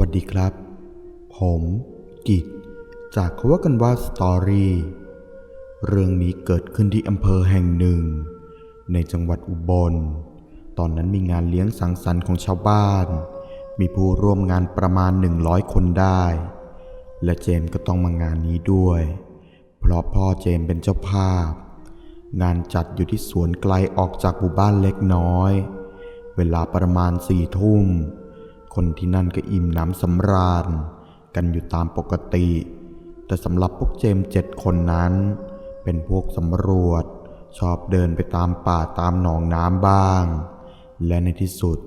วัสดีครับ ผมกิจจากเขาว่ากันว่าสตอรี่ เรื่องนี้เกิดขึ้นที่อำเภอแห่งหนึ่ง ในจังหวัดอุบล ตอนนั้นมีงานเลี้ยงสังสรรค์ของชาวบ้าน มีผู้ร่วมงานประมาณ 100 คนได้ และเจมก็ต้องมางานนี้ด้วย เพราะพ่อเจมเป็นเจ้าภาพ งานจัดอยู่ที่สวนไกลออกจากหมู่บ้านเล็กน้อย เวลาประมาณสี่ทุ่ม คนที่นั่นก็อิ่มหน้ำสำราญ กันอยู่ตามปกติ แต่สำหรับพวกเจมเจ็ดคนนั้น เป็นพวกสำรวจ ชอบเดินไปตามป่าตามหนองน้ำบ้าง และในที่สุด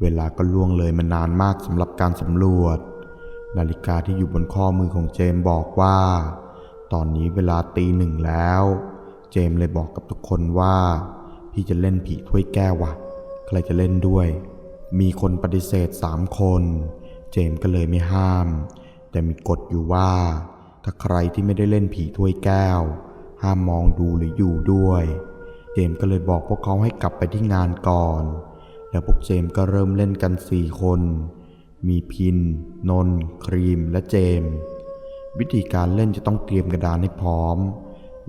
เวลาก็ล่วงเลยมานานมากสำหรับการสำรวจ นาฬิกาที่อยู่บนข้อมือของเจมบอกว่า ตอนนี้เวลาตีหนึ่งแล้ว เจมเลยบอกกับทุกคนว่า พี่จะเล่นผีถ้วยแก้ววะใครจะเล่นด้วย มีคนปฏิเสธสามคน เจมก็เลยไม่ห้าม แต่มีกฎอยู่ว่า ถ้าใครที่ไม่ได้เล่นผีถ้วยแก้ว ห้ามมองดูหรืออยู่ด้วย เจมก็เลยบอกพวกเขาให้กลับไปที่งานก่อน แล้วพวกเจมก็เริ่มเล่นกันสี่คน มีพิน นนท์ครีม และเจม วิธีการเล่นจะต้องเตรียมกระดานให้พร้อม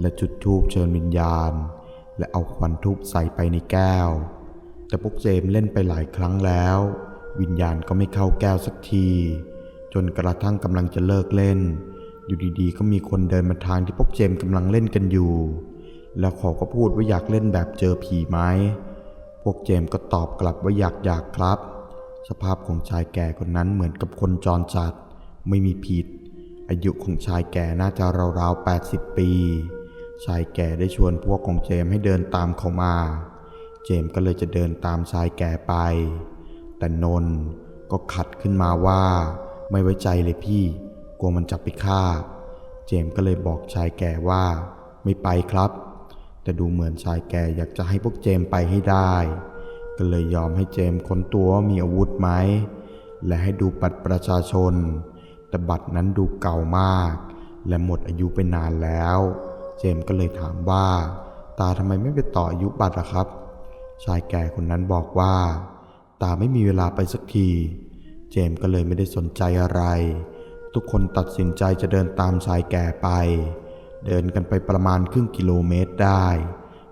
และจุดธูปเชิญวิญญาณ และเอาควันทูบใส่ไปในแก้ว แต่พวกเจมเล่นไปหลายครั้งแล้ว วิญญาณก็ไม่เข้าแก้วสักที จนกระทั่งกำลังจะเลิกเล่น อยู่ดีๆ ก็มีคนเดินมาทางที่พวกเจมกำลังเล่นกันอยู่ แล้วเขาก็พูดว่าอยากเล่นแบบเจอผีไหมพวกเจมก็ตอบกลับว่าอยากอยากครับ สภาพของชายแก่คนนั้นเหมือนกับคนจรจัด ไม่มีผิด อายุของชายแก่น่าจะราวๆ80 ปี ชายแก่ได้ชวนพวกของเจมให้เดินตามเขามา เจมส์ก็เลยจะเดินตามชายแก่ไป แต่นนก็ขัดขึ้นมาว่าไม่ไว้ใจเลยพี่ กลัวมันจับไปฆ่า เจมส์ก็เลยบอกชายแก่ว่าไม่ไปครับ แต่ดูเหมือนชายแก่อยากจะให้พวกเจมส์ไปให้ได้ ก็เลยยอมให้เจมส์ค้นตัวว่ามีอาวุธไหม และให้ดูบัตรประชาชน แต่บัตรนั้นดูเก่ามาก และหมดอายุไปนานแล้ว เจมส์ก็เลยถามว่า ตาทำไมไม่ไปต่ออายุบัตรล่ะครับ ชายแก่คนนั้นบอกว่า ตาไม่มีเวลาไปสักที เจมก็เลยไม่ได้สนใจอะไร ทุกคนตัดสินใจจะเดินตามชายแก่ไป เดินกันไปประมาณครึ่งกิโลเมตรได้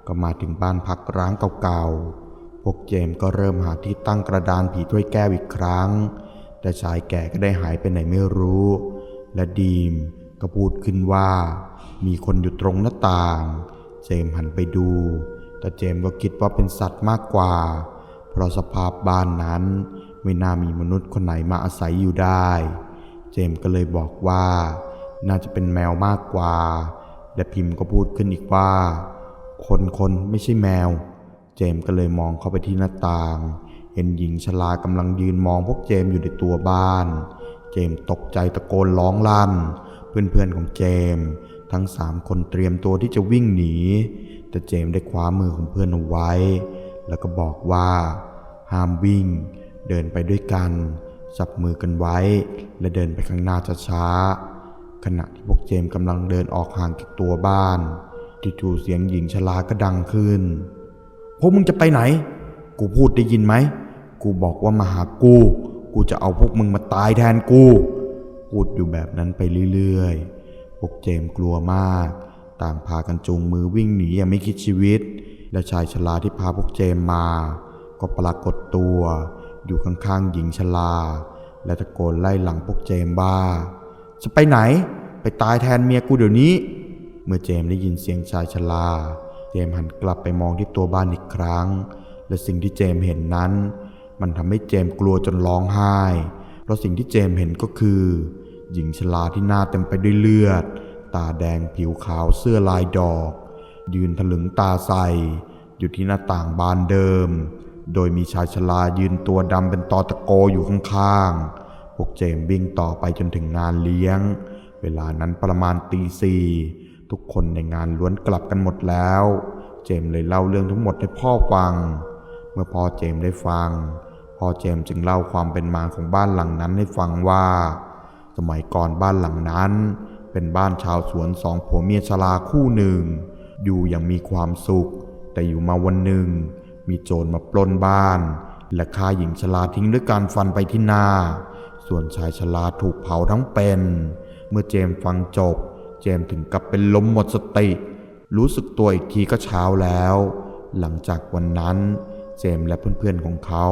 ก็มาถึงบ้านพักร้างเก่าๆ พวกเจมก็เริ่มหาที่ตั้งกระดานผีถ้วยแก้วอีกครั้ง แต่ชายแก่ก็ได้หายไปไหนไม่รู้ และดีมก็พูดขึ้นว่า มีคนอยู่ตรงหน้าต่าง เจมหันไปดู แต่เจมส์ก็คิดว่าเป็นสัตว์มากกว่า เพราะสภาพบ้านนั้นไม่น่ามีมนุษย์คนไหนมาอาศัยอยู่ได้ เจมส์ก็เลยบอกว่า น่าจะเป็นแมวมากกว่า และพิมพ์ก็พูดขึ้นอีกว่า คนคนไม่ใช่แมว เจมส์ก็เลยมองเข้าไปที่หน้าต่าง เห็นหญิงชรากำลังยืนมองพวกเจมส์อยู่ในตัวบ้าน เจมส์ตกใจตะโกนร้องลั่น เพื่อนๆของเจมส์ทั้งสามคนเตรียมตัวที่จะวิ่งหนี แต่เจมได้คว้ามือของเพื่อนเอาไว้ แล้วก็บอกว่าห้ามวิ่ง เดินไปด้วยกัน จับมือกันไว้ และเดินไปข้างหน้าช้าๆขณะที่พวกเจมกำลังเดินออกห่างจากตัวบ้านจู่ๆเสียงหญิงชราก็ดังขึ้นพวกมึงจะไปไหน กูพูดได้ยินไหม กูบอกว่ามาหากู กูจะเอาพวกมึงมาตายแทนกู พูดอยู่แบบนั้นไปเรื่อยๆ พวกเจมกลัวมาก ต่างพากันจูงมือวิ่งหนีอย่างไม่คิดชีวิต และชายชราที่พาพวกเจมมา ก็ปรากฏตัว อยู่ข้างๆหญิงชราและตะโกนไล่หลังพวกเจมส์ว่าจะไปไหน ไปตายแทนเมียกูเดี๋ยวนี้ เมื่อเจมได้ยินเสียงชายชราเจมหันกลับไปมองที่ตัวบ้านอีกครั้ง และสิ่งที่เจมเห็นนั้น มันทำให้เจมกลัวจนร้องไห้ เพราะสิ่งที่เจมเห็นก็คือ หญิงชราที่หน้าเต็มไปด้วยเลือด ตาแดงผิวขาวเสื้อลายดอก ยืนถลึงตาใสอยู่ที่หน้าต่างบานเดิม โดยมีชายชรายืนตัวดำเป็นตอตะโกอยู่ข้างๆ พวกเจมวิ่งต่อไปจนถึงงานเลี้ยง เวลานั้นประมาณตีสี่ทุกคนในงานล้วนกลับกันหมดแล้ว เจมเลยเล่าเรื่องทั้งหมดให้พ่อฟัง เมื่อพ่อเจมได้ฟัง พ่อเจมจึงเล่าความเป็นมาของบ้านหลังนั้นให้ฟังว่า สมัยก่อนบ้านหลังนั้น เป็นบ้านชาวสวนสองผัวเมียชราคู่หนึ่ง อยู่อย่างมีความสุข แต่อยู่มาวันหนึ่ง มีโจรมาปล้นบ้าน และฆ่าหญิงชราทิ้งด้วยการฟันไปที่หน้า ส่วนชายชราถูกเผาทั้งเป็น เมื่อเจมฟังจบ เจมถึงกับเป็นลมหมดสติ รู้สึกตัวอีกทีก็เช้าแล้ว หลังจากวันนั้นเจมและเพื่อนๆของเขา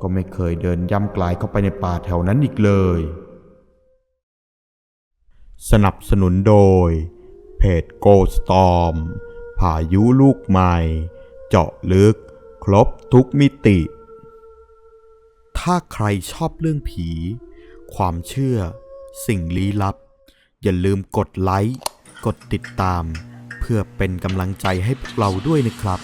ก็ไม่เคยเดินย่ำกลายเข้าไปในป่าแถวนั้นอีกเลย สนับสนุนโดย เพจ Go Storm พายุลูกใหม่ เจาะลึก ครบทุกมิติ ถ้าใครชอบเรื่องผี ความเชื่อ สิ่งลี้ลับ อย่าลืมกดไลค์ กดติดตาม เพื่อเป็นกำลังใจให้พวกเราด้วยนะครับ